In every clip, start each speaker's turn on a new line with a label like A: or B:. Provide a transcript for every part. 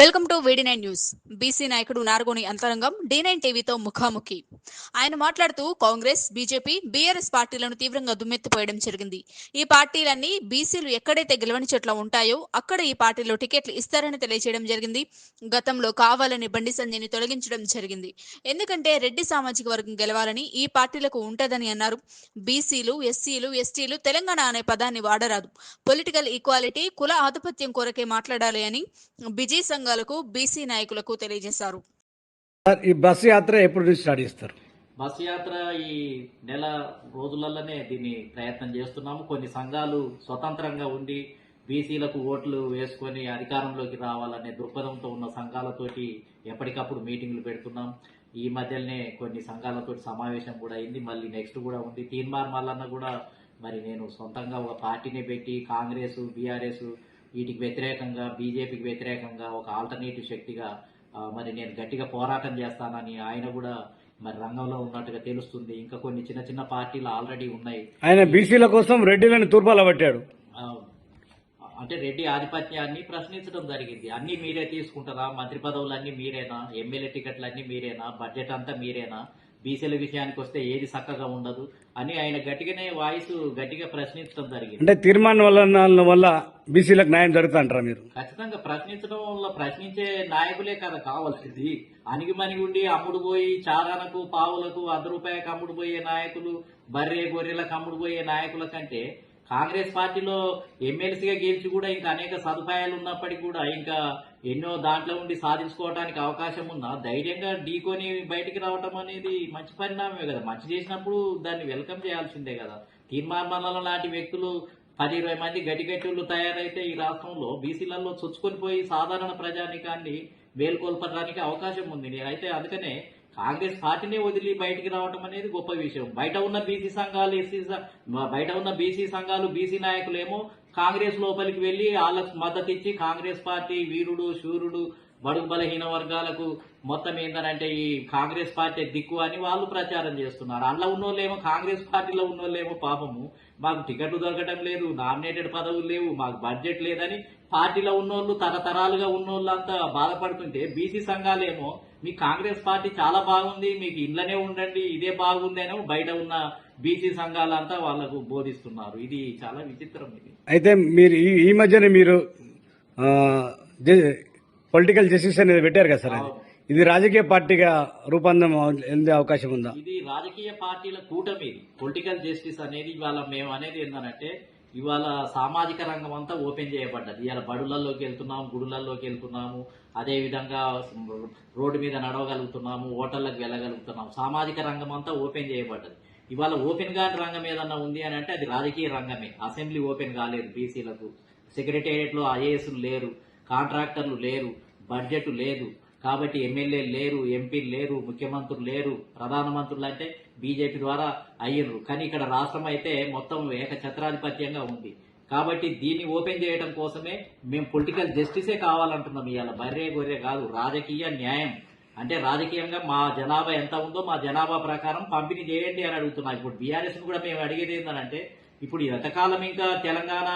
A: Welcome to వీడి nine news. BC నాయకుడు నారగోని అంతరంగం డి నైన్ టీవీతో ముఖాముఖి. ఆయన మాట్లాడుతూ కాంగ్రెస్ బీజేపీ బీఆర్ఎస్ పార్టీలను తీవ్రంగా దుమ్మెత్తిపోయడం జరిగింది. ఈ పార్టీలన్నీ బీసీలు ఎక్కడైతే గెలవని చోట్ల ఉంటాయో అక్కడ ఈ పార్టీలో టికెట్లు ఇస్తారని తెలియజేయడం జరిగింది. గతంలో కావాలని బండి సంజయ్ని తొలగించడం జరిగింది. ఎందుకంటే రెడ్డి సామాజిక వర్గం గెలవాలని ఈ పార్టీలకు ఉంటదని అన్నారు. బీసీలు ఎస్సీలు ఎస్టీలు తెలంగాణ అనే పదాన్ని వాడరాదు. పొలిటికల్ ఈక్వాలిటీ కుల ఆధిపత్యం కొరకే మాట్లాడాలి అని బిజీ సంఘాలకు బీసీ నాయకులకు తెలియజేశారు.
B: సార్ ఈ బస్సు యాత్ర ఎప్పుడు స్టార్ట్ చేస్తారు?
C: బస్ యాత్ర ఈ నెల రోజులలోనే దీన్ని ప్రయత్నం చేస్తున్నాము. కొన్ని సంఘాలు స్వతంత్రంగా ఉండి బీసీలకు ఓట్లు వేసుకొని అధికారంలోకి రావాలనే దృక్పథంతో ఉన్న సంఘాలతోటి ఎప్పటికప్పుడు మీటింగ్లు పెడుతున్నాం. ఈ మధ్యలోనే కొన్ని సంఘాలతో సమావేశం కూడా అయింది. మళ్ళీ నెక్స్ట్ కూడా ఉంది. తీన్మార్ మల్లన్న కూడా మరి నేను సొంతంగా ఒక పార్టీని పెట్టి కాంగ్రెస్ బీఆర్ఎస్ వీటికి వ్యతిరేకంగా బీజేపీకి వ్యతిరేకంగా ఒక ఆల్టర్నేటివ్ శక్తిగా మరి నేను గట్టిగా పోరాటం చేస్తానని ఆయన కూడా మరి రంగంలో ఉన్నట్టుగా తెలుస్తుంది. ఇంకా కొన్ని చిన్న చిన్న పార్టీలు ఆల్రెడీ ఉన్నాయి.
B: ఆయన బీసీల కోసం రెడ్డిలను తూర్పాల పట్టాడు.
C: అంటే రెడ్డి ఆధిపత్యాన్ని ప్రశ్నించడం జరిగింది. అన్ని మీరే తీసుకుంటారా? మంత్రి పదవులు అన్ని మీరేనా? ఎమ్మెల్యే టికెట్లు అన్ని మీరేనా? బడ్జెట్ అంతా మీరేనా? బీసీల విషయానికి వస్తే ఏది చక్కగా ఉండదు అని ఆయన గట్టిగానే వాయిస్ గట్టిగా ప్రశ్నించడం జరిగింది.
B: అంటే తీర్మానం వల్ల వల్ల బీసీలకు న్యాయం జరుగుతుంటారా మీరు?
C: ఖచ్చితంగా ప్రశ్నించడం వల్ల ప్రశ్నించే నాయకులే కదా కావాల్సింది. అణిగి ఉండి అమ్ముడు పోయి చారానకు పావులకు అర్ధ రూపాయకు అమ్ముడు పోయే నాయకులు బర్రె గొర్రెలకు అమ్ముడు పోయే నాయకుల కంటే కాంగ్రెస్ పార్టీలో ఎమ్మెల్సీగా గెలిచి కూడా ఇంకా అనేక సదుపాయాలు ఉన్నప్పటికీ కూడా ఇంకా ఎన్నో దాంట్లో ఉండి సాధించుకోవడానికి అవకాశం ఉన్నా ధైర్యంగా ఢీకొని బయటికి రావటం అనేది మంచి పరిణామమే కదా. మంచి చేసినప్పుడు దాన్ని వెల్కమ్ చేయాల్సిందే కదా. తీర్మానాల లాంటి వ్యక్తులు పది ఇరవై మంది గట్టిగట్టులు తయారైతే ఈ రాష్ట్రంలో బీసీలలో చొచ్చుకొని పోయి సాధారణ ప్రజానికాన్ని మేల్కొల్పడానికి అవకాశం ఉంది. నేనైతే అందుకనే కాంగ్రెస్ పార్టీనే వదిలి బయటికి రావడం అనేది గొప్ప విషయం. బయట ఉన్న బీసీ సంఘాలు ఎస్సీ బయట ఉన్న బీసీ సంఘాలు బీసీ నాయకులేమో కాంగ్రెస్ లోపలికి వెళ్ళి వాళ్ళకు మద్దతు ఇచ్చి కాంగ్రెస్ పార్టీ వీరుడు శూరుడు బడుగు బలహీన వర్గాలకు మొత్తం ఏంటంటే ఈ కాంగ్రెస్ పార్టీ దిక్కు అని వాళ్ళు ప్రచారం చేస్తున్నారు. అందులో ఉన్నోళ్ళేమో కాంగ్రెస్ పార్టీలో ఉన్నోళ్ళేమో పాపము. మాకు టికెట్లు దొరకడం లేదు నామినేటెడ్ పదవులు లేవు మాకు బడ్జెట్ లేదని పార్టీలో ఉన్నోళ్ళు తరతరాలుగా ఉన్నోళ్ళంతా బాధపడుతుంటే బీసీ సంఘాలేమో మీ కాంగ్రెస్ పార్టీ చాలా బాగుంది మీకు ఇంట్లోనే ఉండండి ఇదే బాగుంది అని బయట ఉన్న బీసీ సంఘాలంతా వాళ్ళకు బోధిస్తున్నారు. ఇది చాలా విచిత్రం ఇది.
B: అయితే మీరు ఈ ఈ మధ్యనే మీరు పొలిటికల్ జస్టిస్ అనేది పెట్టారు కదా సార్. ఇది రాజకీయ పార్టీగా రూపాంతరం ఎందే అవకాశం ఉందా?
C: ఇది రాజకీయ పార్టీల కూటమి. పొలిటికల్ జస్టిస్ అనేది ఇవాళ మేము అనేది ఏంటంటే ఇవాళ సామాజిక రంగం అంతా ఓపెన్ చేయబడ్డది. ఇవాళ బడులలోకి వెళ్తున్నాము గుడులలోకి వెళ్తున్నాము. అదే విధంగా రోడ్డు మీద నడవగలుగుతున్నాము హోటళ్ళకి వెళ్ళగలుగుతున్నాము. సామాజిక రంగం అంతా ఓపెన్ చేయబడ్డది. ఇవాళ ఓపెన్గా రంగం ఏదన్నా ఉంది అని అంటే అది రాజకీయ రంగమే. అసెంబ్లీ ఓపెన్ కాలేదు బీసీలకు. సెక్రటేరియట్లో లేరు కాంట్రాక్టర్లు లేరు బడ్జెట్ లేదు. కాబట్టి ఎమ్మెల్యేలు లేరు ఎంపీలు లేరు ముఖ్యమంత్రులు లేరు ప్రధానమంత్రులు అంటే బీజేపీ ద్వారా అయ్యారు కానీ ఇక్కడ రాష్ట్రం అయితే మొత్తం ఏకఛత్రాధిపత్యంగా ఉంది. కాబట్టి దీన్ని ఓపెన్ చేయడం కోసమే మేము పొలిటికల్ జస్టిసే కావాలంటున్నాం ఇవాళ బర్రే గొర్రె కాదు రాజకీయ న్యాయం. అంటే రాజకీయంగా మా జనాభా ఎంత ఉందో మా జనాభా ప్రకారం పంపిణీ చేయండి అని అడుగుతున్నాం. ఇప్పుడు బీఆర్ఎస్ కూడా మేము అడిగేది ఏంటంటే ఇప్పుడు ఎంతకాలం ఇంకా తెలంగాణ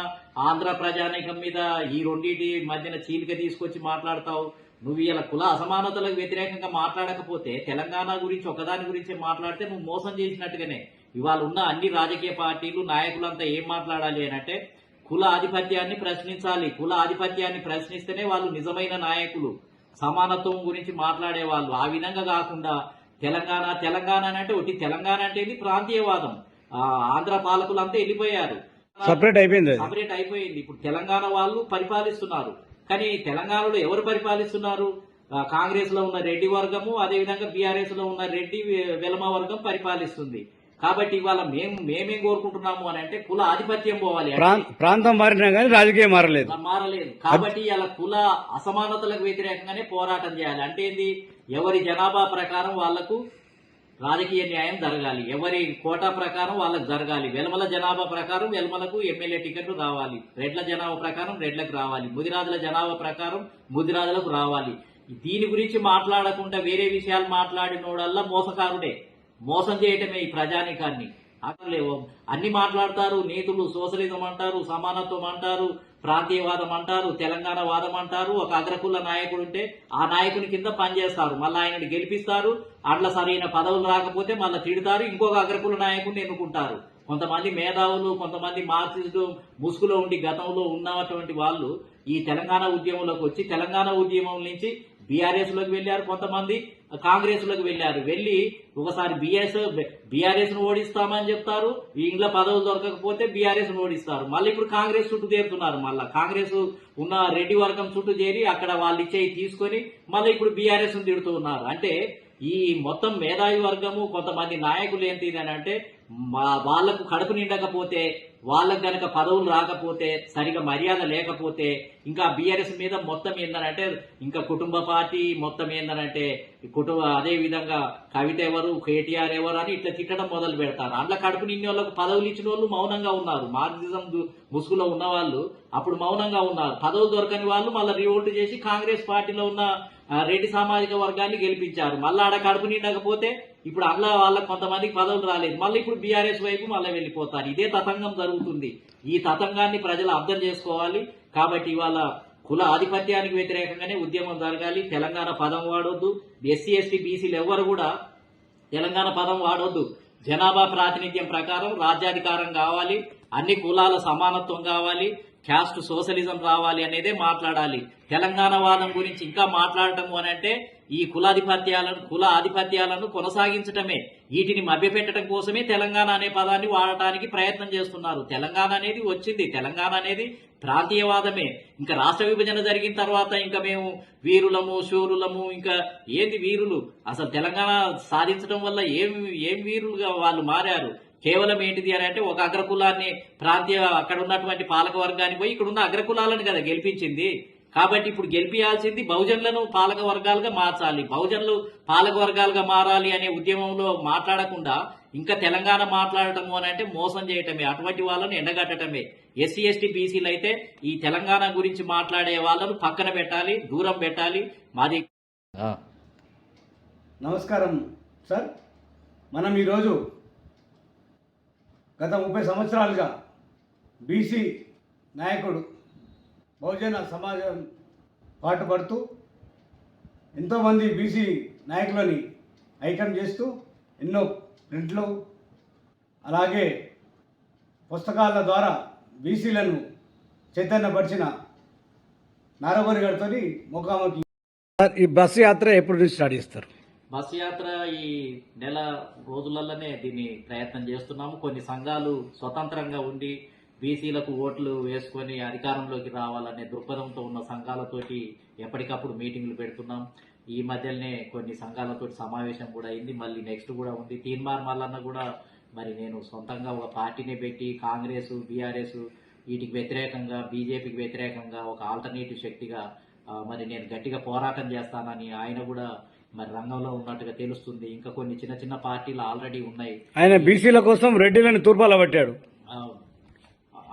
C: ఆంధ్ర ప్రజానీకం మీద ఈ రెండింటి మధ్యన చీలిక తీసుకొచ్చి మాట్లాడతావు. నువ్వు ఇలా కుల అసమానతలకు వ్యతిరేకంగా మాట్లాడకపోతే తెలంగాణ గురించి ఒకదాని గురించి మాట్లాడితే నువ్వు మోసం చేసినట్టుగానే. ఇవాళ ఉన్న అన్ని రాజకీయ పార్టీలు నాయకులంతా ఏం మాట్లాడాలి అని అంటే కుల ఆధిపత్యాన్ని ప్రశ్నించాలి. కుల ఆధిపత్యాన్ని ప్రశ్నిస్తేనే వాళ్ళు నిజమైన నాయకులు. సమానత్వం గురించి మాట్లాడే వాళ్ళు ఆ విధంగా కాకుండా తెలంగాణ తెలంగాణ అని అంటే ఒకటి తెలంగాణ అంటే ఇది ప్రాంతీయవాదం. ఆ, ఆంధ్ర పాలకులంతా వెళ్ళిపోయారు.
B: సపరేట్ అయిపోయింది
C: సపరేట్ అయిపోయింది. ఇప్పుడు తెలంగాణ వాళ్ళు పరిపాలిస్తున్నారు. కానీ తెలంగాణలో ఎవరు పరిపాలిస్తున్నారు? కాంగ్రెస్లో ఉన్న రెడ్డి వర్గము అదేవిధంగా బీఆర్ఎస్లో ఉన్న రెడ్డి వెలమ వర్గం పరిపాలిస్తుంది. కాబట్టి ఇవాళ మేము మేమేం కోరుకుంటున్నాము అని అంటే కుల ఆధిపత్యం పోవాలి.
B: ప్రాంతం మారినా కానీ రాజకీయం మారలేదు.
C: మారలేదు. కాబట్టి ఇలా కుల అసమానతలకు వ్యతిరేకంగానే పోరాటం చేయాలి. అంటే ఏంది? ఎవరి జనాభా ప్రకారం వాళ్ళకు రాజకీయ న్యాయం జరగాలి. ఎవరి కోటా ప్రకారం వాళ్ళకు జరగాలి. వెలమల జనాభా ప్రకారం వెలమలకు ఎమ్మెల్యే టికెట్లు రావాలి. రెడ్ల జనాభా ప్రకారం రెడ్లకు రావాలి. ముదిరాజుల జనాభా ప్రకారం ముదిరాజులకు రావాలి. దీని గురించి మాట్లాడకుండా వేరే విషయాలు మాట్లాడినోడల్లా మోసకారుడే. మోసం చేయటమే ఈ ప్రజానికాన్ని. అక్కర్లేవు అన్ని మాట్లాడతారు నీతులు సోషలిజం అంటారు సమానత్వం అంటారు ప్రాంతీయవాదం అంటారు తెలంగాణ వాదం అంటారు ఒక అగ్రకుల నాయకుడు ఉంటే ఆ నాయకుని కింద పనిచేస్తారు. మళ్ళీ ఆయనని గెలిపిస్తారు. అట్లా సరైన పదవులు రాకపోతే మళ్ళీ తిడతారు. ఇంకొక అగ్రకుల నాయకుడిని ఎన్నుకుంటారు. కొంతమంది మేధావులు కొంతమంది మార్క్సిస్టు ముసుగులో ఉండి గతంలో ఉన్నటువంటి వాళ్ళు ఈ తెలంగాణ ఉద్యమంలోకి వచ్చి తెలంగాణ ఉద్యమం నుంచి బీఆర్ఎస్లోకి వెళ్ళారు కొంతమంది. కాంగ్రెస్లోకి వెళ్ళారు. వెళ్ళి ఒకసారి బిఎస్ బీఆర్ఎస్ను ఓడిస్తామని చెప్తారు. ఇంట్లో పదవులు దొరకకపోతే బీఆర్ఎస్ను ఓడిస్తారు. మళ్ళీ ఇప్పుడు కాంగ్రెస్ చుట్టూ చేరుతున్నారు మళ్ళీ కాంగ్రెస్ ఉన్న రెడ్డి వర్గం చుట్టూ చేరి అక్కడ వాళ్ళు ఇచ్చేవి తీసుకొని మళ్ళీ ఇప్పుడు బీఆర్ఎస్ను తిడుతూ ఉన్నారు. అంటే ఈ మొత్తం మేధావి వర్గము కొంతమంది నాయకులు ఏంటి అని అంటే మా- వాళ్ళకు కడుపు నిండకపోతే వాళ్ళకు గనక పదవులు రాకపోతే సరిగా మర్యాద లేకపోతే ఇంకా బీఆర్ఎస్ మీద మొత్తం ఏందనంటే ఇంకా కుటుంబ పార్టీ మొత్తం ఏందనంటే కుటుంబ అదే విధంగా కవిత ఎవరు కేటీఆర్ ఎవరు అని ఇట్లా తిట్టడం మొదలు పెడతారు. అందులో కడుపు నిండి వాళ్ళకు పదవులు ఇచ్చిన వాళ్ళు మౌనంగా ఉన్నారు. మార్క్సిజం దు- ముసుగులో ఉన్న వాళ్ళు అప్పుడు మౌనంగా ఉన్నారు. పదవులు దొరకని వాళ్ళు మళ్ళీ రివోల్ట్ చేసి కాంగ్రెస్ పార్టీలో ఉన్న రెడ్డి సామాజిక వర్గాన్ని గెలిపించారు. మళ్ళీ ఆడ కడుపు నిండకపోతే ఇప్పుడు అట్లా వాళ్ళకి కొంతమందికి పదవులు రాలేదు. మళ్ళీ ఇప్పుడు బీఆర్ఎస్ వైపు మళ్ళీ వెళ్ళిపోతారు. ఇదే తతంగం జరుగుతుంది. ఈ తతంగాన్ని ప్రజలు అర్థం చేసుకోవాలి. కాబట్టి ఇవాళ కుల ఆధిపత్యానికి వ్యతిరేకంగానే ఉద్యమం జరగాలి. తెలంగాణ పదం వాడొద్దు. ఎస్సీ ఎస్టీ బీసీలు ఎవ్వరు కూడా తెలంగాణ పదం వాడొద్దు. జనాభా ప్రాతినిధ్యం ప్రకారం రాజ్యాధికారం కావాలి. అన్ని కులాల సమానత్వం కావాలి. క్యాస్ట్ సోషలిజం రావాలి అనేదే మాట్లాడాలి. తెలంగాణ వాదం గురించి ఇంకా మాట్లాడటము అని అంటే ఈ కులాధిపత్యాలను కుల ఆధిపత్యాలను కొనసాగించటమే. వీటిని మభ్యపెట్టడం కోసమే తెలంగాణ అనే పదాన్ని వాడటానికి ప్రయత్నం చేస్తున్నారు. తెలంగాణ అనేది వచ్చింది. తెలంగాణ అనేది ప్రాంతీయవాదమే. ఇంకా రాష్ట్ర విభజన జరిగిన తర్వాత ఇంకా మేము వీరులము శూరులము ఇంకా ఏంది వీరులు? అసలు తెలంగాణ సాధించడం వల్ల ఏం ఏం వీరులుగా వాళ్ళు మారారు? కేవలం ఏంటిది అని అంటే ఒక అగ్రకులాన్ని ప్రాంతీయ అక్కడ ఉన్నటువంటి పాలవర్గాన్ని పోయి ఇక్కడ ఉన్న అగ్రకులాలను కదా గెలిపించింది. కాబట్టి ఇప్పుడు గెలిపించాల్సింది బహుజనులను పాలక వర్గాలుగా మార్చాలి. బహుజనులు పాలక వర్గాలుగా మారాలి అనే ఉద్యమంలో మాట్లాడకుండా ఇంకా తెలంగాణ మాట్లాడటము అని అంటే మోసం చేయటమే అటువంటి వాళ్ళను ఎండగట్టడమే ఎస్సీ ఎస్టీ బీసీలు అయితే ఈ తెలంగాణ గురించి మాట్లాడే వాళ్ళను పక్కన పెట్టాలి దూరం పెట్టాలి. మాది
B: నమస్కారం సార్. మనం ఈరోజు గత ముప్పై సంవత్సరాలుగా బీసీ నాయకుడు బహుజన సమాజం పాటుపడుతూ ఎంతోమంది బీసీ నాయకులని ఐక్యం చేస్తూ ఎన్నో ప్రింట్లు అలాగే పుస్తకాల ద్వారా బీసీలను చైతన్యపరిచిన నారగోరి గారితో ముఖాముఖి ఈ బస్సు యాత్ర ఎప్పుడు నుంచి స్టార్ట్ చేస్తారు?
C: బస్ యాత్ర ఈ నెల రోజులలోనే దీన్ని ప్రయత్నం చేస్తున్నాము. కొన్ని సంఘాలు స్వతంత్రంగా ఉండి బీసీలకు ఓట్లు వేసుకొని అధికారంలోకి రావాలనే దృక్పథంతో ఉన్న సంఘాలతోటి ఎప్పటికప్పుడు మీటింగ్లు పెడుతున్నాం. ఈ మధ్యనే కొన్ని సంఘాలతోటి సమావేశం కూడా అయింది. మళ్ళీ నెక్స్ట్ కూడా ఉంది. తీన్మార్ మల్లన్న కూడా మరి నేను సొంతంగా ఒక పార్టీని పెట్టి కాంగ్రెస్ బీఆర్ఎస్ వీటికి వ్యతిరేకంగా బీజేపీకి వ్యతిరేకంగా ఒక ఆల్టర్నేటివ్ శక్తిగా మరి నేను గట్టిగా పోరాటం చేస్తానని ఆయన కూడా మరి రంగంలో ఉన్నట్టుగా తెలుస్తుంది. ఇంకా కొన్ని చిన్న చిన్న పార్టీలు ఆల్రెడీ ఉన్నాయి.
B: ఆయన బీసీల కోసం రెడ్డిలను తూర్పాల పట్టాడు.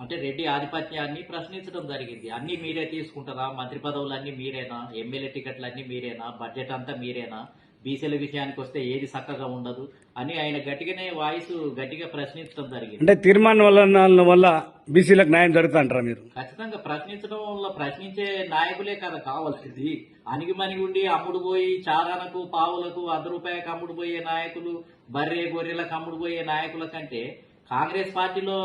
C: అంటే రెడ్డి ఆధిపత్యాన్ని ప్రశ్నించడం జరిగింది. అన్ని మీరే తీసుకుంటారా? మంత్రి పదవులు అన్ని మీరేనా? ఎమ్మెల్యే టికెట్లు అన్ని మీరేనా? బడ్జెట్ అంతా మీరేనా? బీసీల విషయానికి వస్తే ఏది చక్కగా ఉండదు అని ఆయన గట్టిగానే వాయిస్ గట్టిగా ప్రశ్నించడం జరిగింది.
B: అంటే తీర్మానం వల్ల వల్ల బీసీలకు న్యాయం జరుగుతా అంటారా మీరు?
C: ఖచ్చితంగా ప్రశ్నించడం వల్ల ప్రశ్నించే నాయకులే కదా కావాల్సింది. అణిగి మణిగి ఉండి అమ్ముడు పోయి చారాలకు పావులకు అర్ధ రూపాయలకు అమ్ముడు పోయే నాయకులు బర్రె గొర్రెలకు అమ్ముడు పోయే నాయకుల కంటే కాంగ్రెస్ పార్టీలో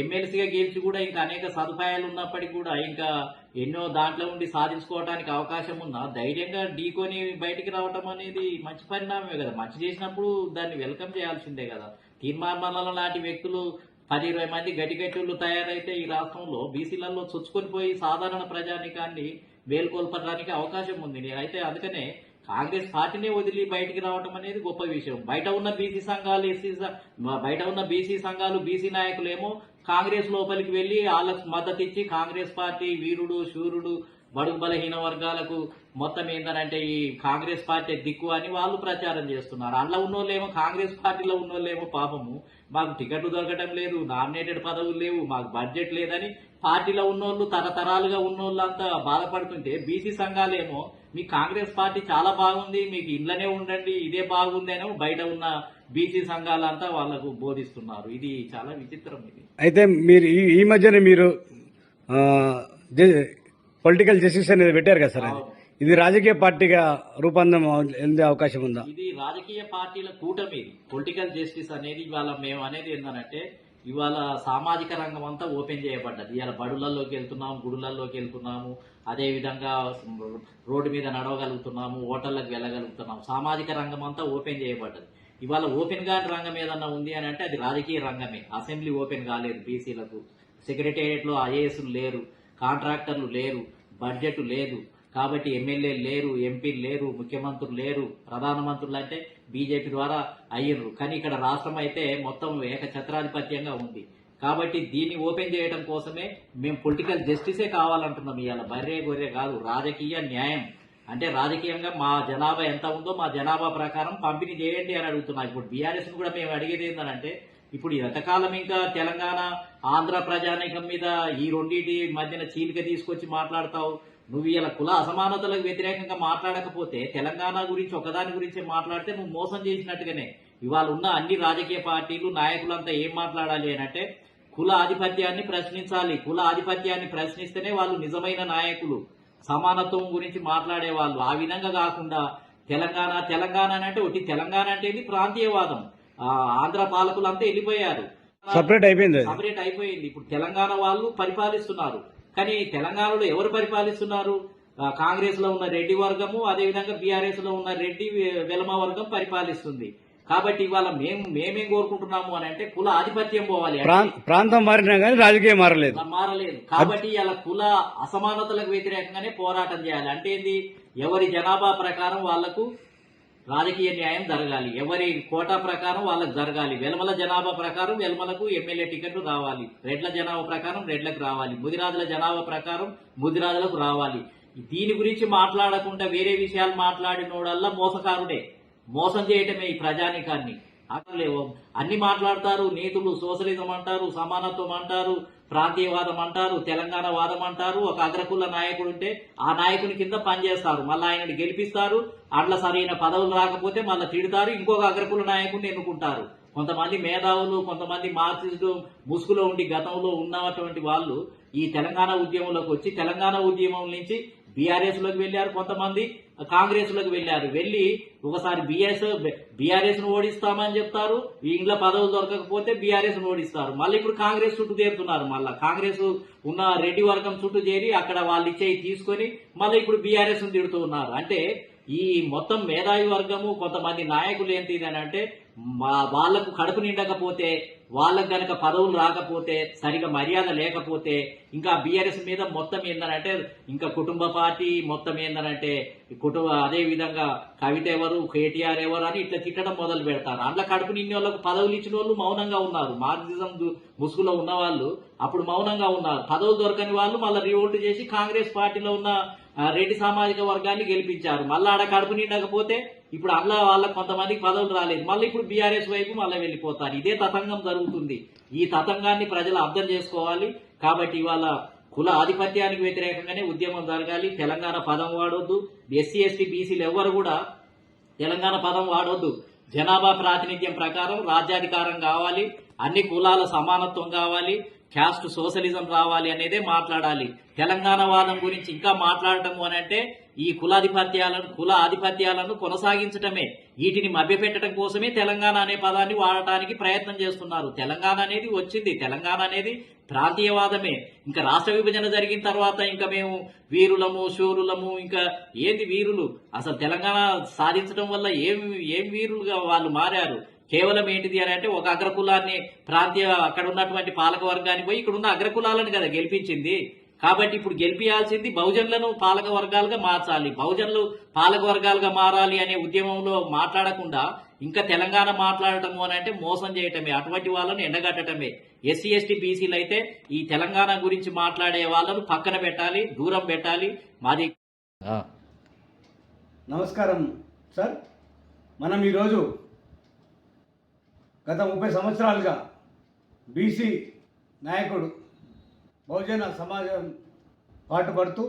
C: ఎమ్మెల్సీగా గెలిచి కూడా ఇంకా అనేక సదుపాయాలు ఉన్నప్పటికీ కూడా ఇంకా ఎన్నో దాంట్లో ఉండి సాధించుకోవడానికి అవకాశం ఉన్నా ధైర్యంగా ఢీకొని బయటికి రావటం అనేది మంచి పరిణామమే కదా. మంచి చేసినప్పుడు దాన్ని వెల్కమ్ చేయాల్సిందే కదా. తీర్మానాల లాంటి వ్యక్తులు పది ఇరవై మంది గట్టిగట్టులు తయారైతే ఈ రాష్ట్రంలో బీసీలలో చొచ్చుకొని పోయి సాధారణ ప్రజానికాన్ని వేలుకొల్పడానికి అవకాశం ఉంది. నేనైతే అందుకనే కాంగ్రెస్ పార్టీనే వదిలి బయటికి రావడం అనేది గొప్ప విషయం. బయట ఉన్న బీసీ సంఘాలు ఎస్సీ బయట ఉన్న బీసీ సంఘాలు బీసీ నాయకులేమో కాంగ్రెస్ లోపలికి వెళ్ళి వాళ్ళకు మద్దతు ఇచ్చి కాంగ్రెస్ పార్టీ వీరుడు శూరుడు బడుగు బలహీన వర్గాలకు మొత్తం ఏంటంటే ఈ కాంగ్రెస్ పార్టీ దిక్కు అని వాళ్ళు ప్రచారం చేస్తున్నారు. అందులో ఉన్నోళ్ళేమో కాంగ్రెస్ పార్టీలో ఉన్నోళ్ళేమో పాపము. మాకు టికెట్లు దొరకటం లేదు నామినేటెడ్ పదవులు లేవు మాకు బడ్జెట్ లేదని పార్టీలో ఉన్నోళ్ళు తరతరాలుగా ఉన్నోళ్ళంతా బాధపడుతుంటే బీసీ సంఘాలేమో మీ కాంగ్రెస్ పార్టీ చాలా బాగుంది మీకు ఇంట్లోనే ఉండండి ఇదే బాగుంది అని బయట ఉన్న బీసీ సంఘాలంతా వాళ్ళకు బోధిస్తున్నారు. ఇది చాలా విచిత్రం ఇది.
B: అయితే మీరు ఈ ఈ మధ్యనే మీరు పొలిటికల్ జస్టిస్ అనేది పెట్టారు కదా సార్ ఇది రాజకీయ పార్టీగా రూపాంతరం ఎందే అవకాశం ఉందా?
C: ఇది రాజకీయ పార్టీల కూటమి. పొలిటికల్ జస్టిస్ అనేది ఇవాళ మేము అనేది ఏంటంటే ఇవాళ సామాజిక రంగం అంతా ఓపెన్ చేయబడ్డది. ఇవాళ బడులలోకి వెళ్తున్నాము గుడులలోకి వెళ్తున్నాము. అదేవిధంగా రోడ్డు మీద నడవగలుగుతున్నాము హోటళ్ళకి వెళ్ళగలుగుతున్నాము. సామాజిక రంగం అంతా ఓపెన్ చేయబడ్డది. ఇవాళ ఓపెన్ కాని రంగం ఏదన్నా ఉంది అని అంటే అది రాజకీయ రంగమే. అసెంబ్లీ ఓపెన్ కాలేదు బీసీలకు. సెక్రటేరియట్లో ఐఏఎస్లు లేరు కాంట్రాక్టర్లు లేరు బడ్జెట్ లేదు. కాబట్టి ఎమ్మెల్యేలు లేరు ఎంపీలు లేరు ముఖ్యమంత్రులు లేరు ప్రధానమంత్రులు అంటే బీజేపీ ద్వారా అయ్యారు కానీ ఇక్కడ రాష్ట్రం అయితే మొత్తం ఏకఛత్రాధిపత్యంగా ఉంది. కాబట్టి దీన్ని ఓపెన్ చేయడం కోసమే మేము పొలిటికల్ జస్టిసే కావాలంటున్నాం ఇవాళ బర్రే గొర్రె కాదు రాజకీయ న్యాయం. అంటే రాజకీయంగా మా జనాభా ఎంత ఉందో మా జనాభా ప్రకారం పంపిణీ చేయండి అని అడుగుతున్నాం. ఇప్పుడు బీఆర్ఎస్ కూడా మేము అడిగేది ఏంటంటే ఇప్పుడు ఎంతకాలం ఇంకా తెలంగాణ ఆంధ్ర ప్రజానీకం మీద ఈ రెండింటి మధ్యన చీలిక తీసుకొచ్చి మాట్లాడతావు? నువ్వు ఇలా కుల అసమానతలకు వ్యతిరేకంగా మాట్లాడకపోతే తెలంగాణ గురించి ఒకదాని గురించి మాట్లాడితే నువ్వు మోసం చేసినట్టుగానే. ఇవాళ ఉన్న అన్ని రాజకీయ పార్టీలు నాయకులంతా ఏం మాట్లాడాలి అని అంటే కుల ఆధిపత్యాన్ని ప్రశ్నించాలి. కుల ఆధిపత్యాన్ని ప్రశ్నిస్తేనే వాళ్ళు నిజమైన నాయకులు. సమానత్వం గురించి మాట్లాడే వాళ్ళు ఆ విధంగా కాకుండా తెలంగాణ తెలంగాణ అని అంటే ఒకటి. తెలంగాణ అంటే ఇది ప్రాంతీయవాదం. ఆ, ఆంధ్ర పాలకులంతా వెళ్ళిపోయారు.
B: సపరేట్ అయిపోయింది
C: సపరేట్ అయిపోయింది. ఇప్పుడు తెలంగాణ వాళ్ళు పరిపాలిస్తున్నారు. కానీ తెలంగాణలో ఎవరు పరిపాలిస్తున్నారు? ఆ, కాంగ్రెస్లో ఉన్న రెడ్డి వర్గము అదేవిధంగా బీఆర్ఎస్లో ఉన్న రెడ్డి వెలమ వర్గం పరిపాలిస్తుంది. కాబట్టి ఇవాళ మేము మేమేం కోరుకుంటున్నాము అని అంటే కుల ఆధిపత్యం పోవాలి
B: ప్రాంతం మారినా కానీ రాజకీయం మారలేదు.
C: మారలేదు. కాబట్టి ఇలా కుల అసమానతలకు వ్యతిరేకంగానే పోరాటం చేయాలి. అంటే ఏంది? ఎవరి జనాభా ప్రకారం వాళ్ళకు రాజకీయ న్యాయం జరగాలి. ఎవరి కోటా ప్రకారం వాళ్ళకి జరగాలి. వెలమల జనాభా ప్రకారం వెలమలకు ఎమ్మెల్యే టికెట్లు రావాలి. రెడ్ల జనాభా ప్రకారం రెడ్లకు రావాలి. ముదిరాజుల జనాభా ప్రకారం ముదిరాజులకు రావాలి. దీని గురించి మాట్లాడకుండా వేరే విషయాలు మాట్లాడినోడల్లా మోసకారుడే. మోసం చేయటమే ఈ ప్రజానికాన్ని. అక్కడ లేవు అన్ని మాట్లాడతారు నీతులు సోషలిజం అంటారు సమానత్వం అంటారు ప్రాంతీయవాదం అంటారు తెలంగాణ వాదం అంటారు ఒక అగ్రకుల నాయకుడు ఉంటే ఆ నాయకుని కింద పనిచేస్తారు. మళ్ళీ ఆయనని గెలిపిస్తారు అట్లా సరైన పదవులు రాకపోతే మళ్ళీ తిడతారు ఇంకొక అగ్రకుల నాయకుడిని ఎన్నుకుంటారు. కొంతమంది మేధావులు కొంతమంది మార్క్సిస్టు ముసుగులో ఉండి గతంలో ఉన్నటువంటి వాళ్ళు ఈ తెలంగాణ ఉద్యమంలోకి వచ్చి తెలంగాణ ఉద్యమం నుంచి బీఆర్ఎస్లోకి వెళ్ళారు కొంతమంది కాంగ్రెస్లోకి వెళ్ళారు. వెళ్ళి ఒకసారి బిఎస్ బీఆర్ఎస్ను ఓడిస్తామని చెప్తారు. ఇంట్లో పదవులు దొరకకపోతే బీఆర్ఎస్ను ఓడిస్తారు. మళ్ళీ ఇప్పుడు కాంగ్రెస్ చుట్టూ చేరుతున్నారు మళ్ళీ కాంగ్రెస్ ఉన్న రెడ్డి వర్గం చుట్టూ చేరి అక్కడ వాళ్ళు ఇచ్చేవి తీసుకొని మళ్ళీ ఇప్పుడు బీఆర్ఎస్ను తిడుతూ ఉన్నారు. అంటే ఈ మొత్తం మేధావి వర్గము కొంతమంది నాయకులు ఏంటి అని అంటే మా వాళ్ళకు కడుపు నిండకపోతే వాళ్ళకు గనక పదవులు రాకపోతే సరిగా మర్యాద లేకపోతే ఇంకా బీఆర్ఎస్ మీద మొత్తం ఏందనంటే ఇంకా కుటుంబ పార్టీ మొత్తం ఏందనంటే కుటుంబ అదే విధంగా కవిత ఎవరు కేటీఆర్ ఎవరు అని ఇట్లా తిట్టడం మొదలు పెడతారు. అందులో కడుపు నిండి వాళ్ళకు పదవులు ఇచ్చిన వాళ్ళు మౌనంగా ఉన్నారు. మార్క్సిజం ముసుగులో ఉన్న వాళ్ళు అప్పుడు మౌనంగా ఉన్నారు. పదవులు దొరకని వాళ్ళు మళ్ళీ రివోల్ట్ చేసి కాంగ్రెస్ పార్టీలో ఉన్న రెడ్డి సామాజిక వర్గాన్ని గెలిపించారు. మళ్ళీ ఆడ కడుపు నిండకపోతే ఇప్పుడు అలా వాళ్ళకి కొంతమందికి పదవులు రాలేదు. మళ్ళీ ఇప్పుడు బీఆర్ఎస్ వైపు మళ్ళీ వెళ్ళిపోతారు. ఇదే తతంగం జరుగుతుంది. ఈ తతంగాన్ని ప్రజలు అర్థం చేసుకోవాలి. కాబట్టి ఇవాళ కుల ఆధిపత్యానికి వ్యతిరేకంగానే ఉద్యమం జరగాలి. తెలంగాణ పదం వాడొద్దు. ఎస్సీ ఎస్టీ బీసీలు ఎవరు కూడా తెలంగాణ పదం వాడొద్దు. జనాభా ప్రాతినిధ్యం ప్రకారం రాజ్యాధికారం కావాలి. అన్ని కులాల సమానత్వం కావాలి. క్యాస్ట్ సోషలిజం రావాలి అనేదే మాట్లాడాలి. తెలంగాణ వాదం గురించి ఇంకా మాట్లాడటము అని అంటే ఈ కులాధిపత్యాలను కుల ఆధిపత్యాలను కొనసాగించటమే. వీటిని మభ్యపెట్టడం కోసమే తెలంగాణ అనే పదాన్ని వాడటానికి ప్రయత్నం చేస్తున్నారు. తెలంగాణ అనేది వచ్చింది. తెలంగాణ అనేది ప్రాంతీయవాదమే. ఇంకా రాష్ట్ర విభజన జరిగిన తర్వాత ఇంకా మేము వీరులము శూరులము ఇంకా ఏంది వీరులు? అసలు తెలంగాణ సాధించడం వల్ల ఏం ఏం వీరులుగా వాళ్ళు మారారు? కేవలం ఏంటిది అని అంటే ఒక అగ్రకులాన్ని ప్రాంతీయ అక్కడ ఉన్నటువంటి పాలక వర్గానికి పోయి ఇక్కడ ఉన్న అగ్రకులాలను కదా గెలిపించింది. కాబట్టి ఇప్పుడు గెలిపించాల్సింది బహుజనులను పాలక వర్గాలుగా మార్చాలి. బహుజనులు పాలక వర్గాలుగా మారాలి అనే ఉద్యమంలో మాట్లాడకుండా ఇంకా తెలంగాణ మాట్లాడటము అని అంటే మోసం చేయటమే అటువంటి వాళ్ళను ఎండగట్టడమే ఎస్సీ ఎస్టీ బీసీలు అయితే ఈ తెలంగాణ గురించి మాట్లాడే వాళ్ళను పక్కన పెట్టాలి దూరం పెట్టాలి. మాది
B: నమస్కారం సార్. మనం ఈరోజు గత ముప్పై సంవత్సరాలుగా బీసీ నాయకుడు బహుజన సమాజం పాటుపడుతూ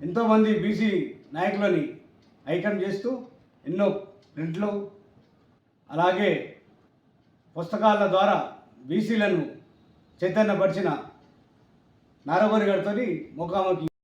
B: ఎంతోమంది బీసీ నాయకులని ఐక్యం చేస్తూ ఎన్నో ప్రింట్లు అలాగే పుస్తకాల ద్వారా బీసీలను చైతన్యపరిచిన
D: నారబరిగారితో ముఖాముఖి